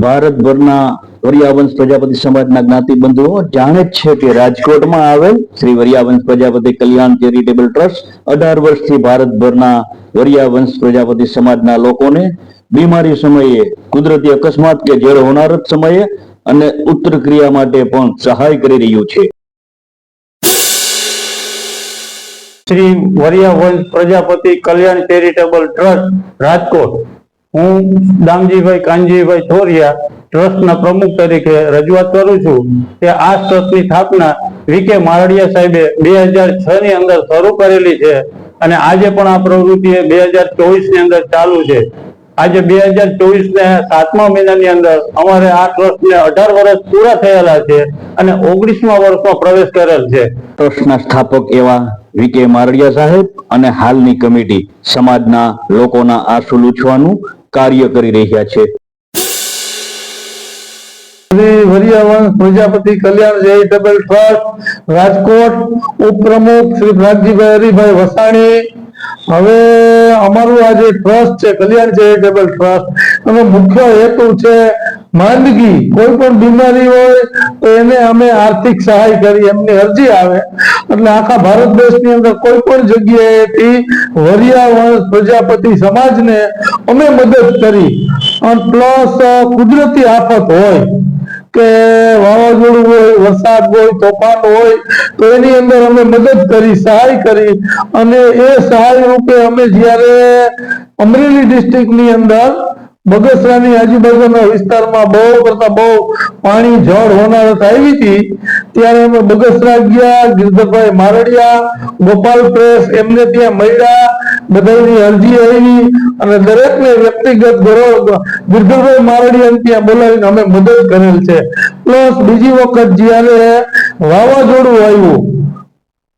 ભારતભરના વરિયાવંશ પ્રજાપતિ સમાજના જ્ઞાતિબંધુઓ જાણે જ છે કે રાજકોટમાં આવેલ શ્રી વરિયાવંશ પ્રજાપતિ કલ્યાણ ચેરિટેબલ ટ્રસ્ટ અઢાર વર્ષથી ભારતભરના વરિયાવંશ પ્રજાપતિ સમાજના લોકોને બીમારી સમયે, કુદરતી અકસ્માત કે જળ હોનારત સમયે અને ઉત્તર ક્રિયા માટે પણ સહાય કરી રહ્યું છે. Shri Variyavansh Prajapati Kalyan charitable trust Rajkot. હું દામજીભાઈ કાનજીભાઈ થોરિયા ટ્રસ્ટના પ્રમુખ તરીકે રજૂઆત કરું છું કે આ ટ્રસ્ટની સ્થાપના વીકે મારડિયા સાહેબે બે હજાર છ ની અંદર શરૂ કરેલી છે અને આજે પણ આ પ્રવૃત્તિ બે હજાર ચોવીસની અંદર ચાલુ છે. આજે બે હજાર ચોવીસ ને સાતમા મહિનાની અંદર અમારે આ ટ્રસ્ટને અઢાર વર્ષ પૂરા થયેલા છે અને ઓગણીસમા વર્ષમાં પ્રવેશ કરેલ છે. ટ્રસ્ટના સ્થાપક એવા વીકે મારડિયા સાહેબ અને હાલની કમિટી સમાજના લોકોના આંસુ લૂછવાનું કાર્ય કરી રહ્યા છે. વરિયાવંશ પ્રજાપતિ કલ્યાણ ચેરિટેબલ ટ્રસ્ટ, રાજકોટ, ઉપપ્રમુખ શ્રી પ્રાગજીભાઈ હરિભાઈ વસાણી. હવે અમારું આ જે ટ્રસ્ટ છે, કલ્યાણ ચેરિટેબલ ટ્રસ્ટ. એનો મુખ્ય હેતુ છે માંદગી, કોઈ પણ બીમારી હોય, તો એને અમે આર્થિક સહાય કરી, એમની અરજી આવે. એટલે આખા ભારત દેશની અંદર કોઈ પણ જગ્યાએથી વરિયાવંશ પ્રજાપતિ સમાજને અમે મદદ કરી. અને પ્લસ કુદરતી આફત હોય, કે વાવાઝોડું હોય, વરસાદ હોય, તોફાન હોય, તો એની અંદર અમે મદદ કરી, સહાય કરી. અને એ સહાય રૂપે અમે જ્યારે અમરેલી ડિસ્ટ્રિક્ટની અંદર બગસરાની આજુબાજુના વિસ્તારમાં બહુ કરતા બહુ પાણી, જળ હોનારત આવી હતી. ત્યારે અમે બગસરા ગયા, ગિરધરભાઈ મારડિયા, ગોપાલ પ્રેસ, એમને ત્યાં મળ્યા. બધાની અરજી આવી અને દરેકને વ્યક્તિગત ગૌરવ, ગિરધરભાઈ મારડિયા ત્યાં બોલાવીને અમે મદદ કરેલ છે. પ્લસ બીજી વખત જ્યારે વાવાઝોડું આવ્યું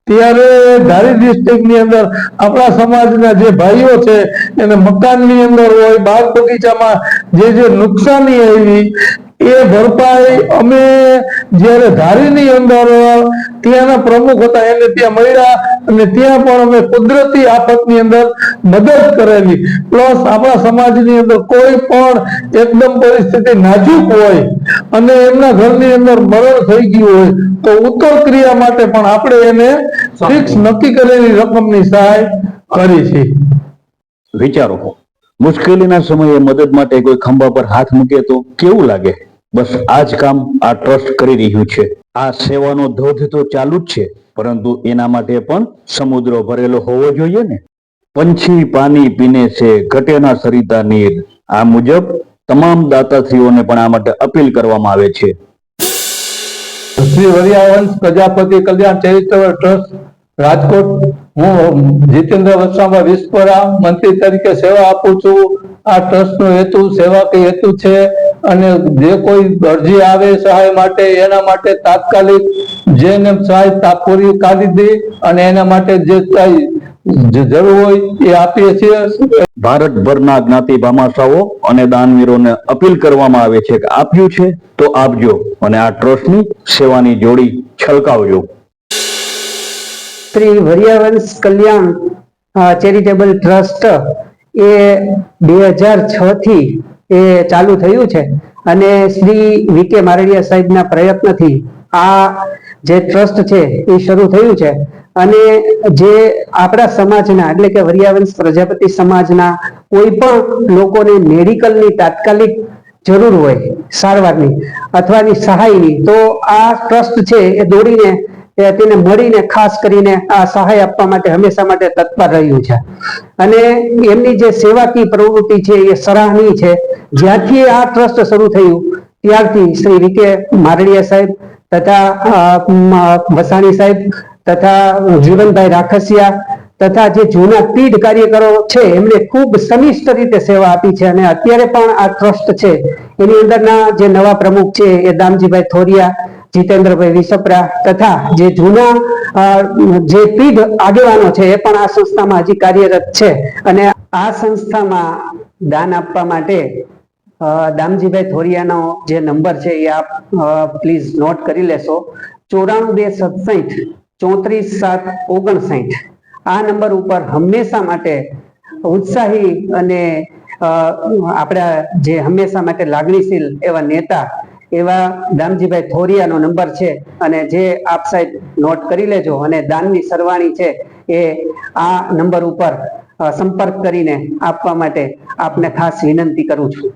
ત્યારે ધારી ડિસ્ટ્રિક્ટની અંદર આપણા સમાજના જે ભાઈઓ છે એને મકાનની અંદર હોય, બાગ બગીચામાં જે જે નુકસાની આવી એ ભરપાઈ અમે જ્યારે ધારીની અંદર ત્યાંના પ્રમુખ હતા એને ત્યાં મળ્યા અને ત્યાં પણ અમે કુદરતી આફતની અંદર મદદ કરેલી. પ્લસ આપણા સમાજની અંદર કોઈ પણ એકદમ પરિસ્થિતિ નાજુક હોય અને એમના ઘરની અંદર મરણ થઈ ગયું હોય તો ઉત્તર ક્રિયા માટે પણ આપણે એને ફિક્સ નક્કી કરેલી રકમની સહાય કરી છે. વિચારો. મુશ્કેલીના સમયે મદદ માટે કોઈ ખંભા પર હાથ મૂકે તો કેવું લાગે? બસ આ જ કામ આ ટ્રસ્ટ કરી રહ્યું છે. આ સેવાનો ધોધ તો ચાલુ જ છે, પરંતુ એના માટે પણ સમુદ્ર ભરેલો હોવો જોઈએ ને. પંછી પાણી પીને છે, ઘટેના સરિતા નીર. આ મુજબ તમામ દાતાશ્રીઓને પણ આ માટે અપીલ કરવામાં આવે છે. શ્રી હરિયાવંશ પ્રજાપતિ કલ્યાણ ચેરિટેબલ ટ્રસ્ટ રાજકોટ હું જીતેન્દ્ર વસાવા વિશ્વરા મંત્રી તરીકે સેવા આપું છું. આ ટ્રસ્ટનો હેતુ, સેવાકીય હેતુ છે અને જે કોઈ અરજી આવે સહાય માટે, એના માટે તાત્કાલિક જેને સહાય પૂરી કાઢી દે અને એના માટે જે જરૂર હોય એ આપીએ છીએ. ભારતભરના જ્ઞાતિ ભામાશાઓ અને દાનવીરોને અપીલ કરવામાં આવે છે કે આપ્યું છે તો આપજો અને આ ટ્રસ્ટની સેવાની જોડી છલકાવજો. શ્રી વરિયાવંશ કલ્યાણ ચેરિટેબલ ટ્રસ્ટ એ બે હજાર છ થી એ ચાલુ થયું છે. અને શ્રી વીકે મારડિયા સાહેબના પ્રયત્નથી આ જે ટ્રસ્ટ છે એ શરૂ થયું છે. અને જે આપણા સમાજના, એટલે કે વરિયાવંશ પ્રજાપતિ સમાજના કોઈ પણ લોકોને મેડિકલની તાત્કાલિક જરૂર હોય, સારવારની અથવાની સહાયની, તો આ ટ્રસ્ટ છે એ દોડીને એ તેને મળીને ખાસ કરીને આ સહાય આપવા માટે હંમેશા માટે તત્પર રહ્યું છે. અને એમની જે સેવાકીય પ્રવૃત્તિ છે, એ સરાહનીય છે. જ્યારથી આ ટ્રસ્ટ શરૂ થયું, ત્યારથી શ્રી વિકે મારડિયા સાહેબ તથા વસાણી સાહેબ તથા જીવનભાઈ રાખસિયા તથા જે જૂના પીઢ કાર્યકરો છે એમણે ખૂબ સનિષ્ઠ રીતે સેવા આપી છે અને અત્યારે પણ આ ટ્રસ્ટ છે. એની અંદરના જે નવા પ્રમુખ છે, એ દામજીભાઈ થોરિયા જીતેન્દ્રભાઈ વિસપરા તથા જે જૂના જે પીઢ આગેવાનો છે એ પણ આ સંસ્થામાં હજી કાર્યરત છે. અને આ સંસ્થામાં દાન આપવા માટે દામજીભાઈ થોરિયાનો જે નંબર છે એ આપ પ્લીઝ નોટ કરી લેશો. ચોરાણું બે સત્સાઠ, ચોત્રીસ સાત ઓગણસાઠ. આ નંબર ઉપર હંમેશા માટે ઉત્સાહી અને આપણા જે હંમેશા માટે લાગણીશીલ એવા નેતા એવા દામજીભાઈ થોરિયાનો નંબર છે અને જે આપ સાહેબ નોટ કરી લેજો અને દાનની સરવાણી છે એ આ નંબર ઉપર સંપર્ક કરીને આપવા માટે આપને ખાસ વિનંતી કરું છું.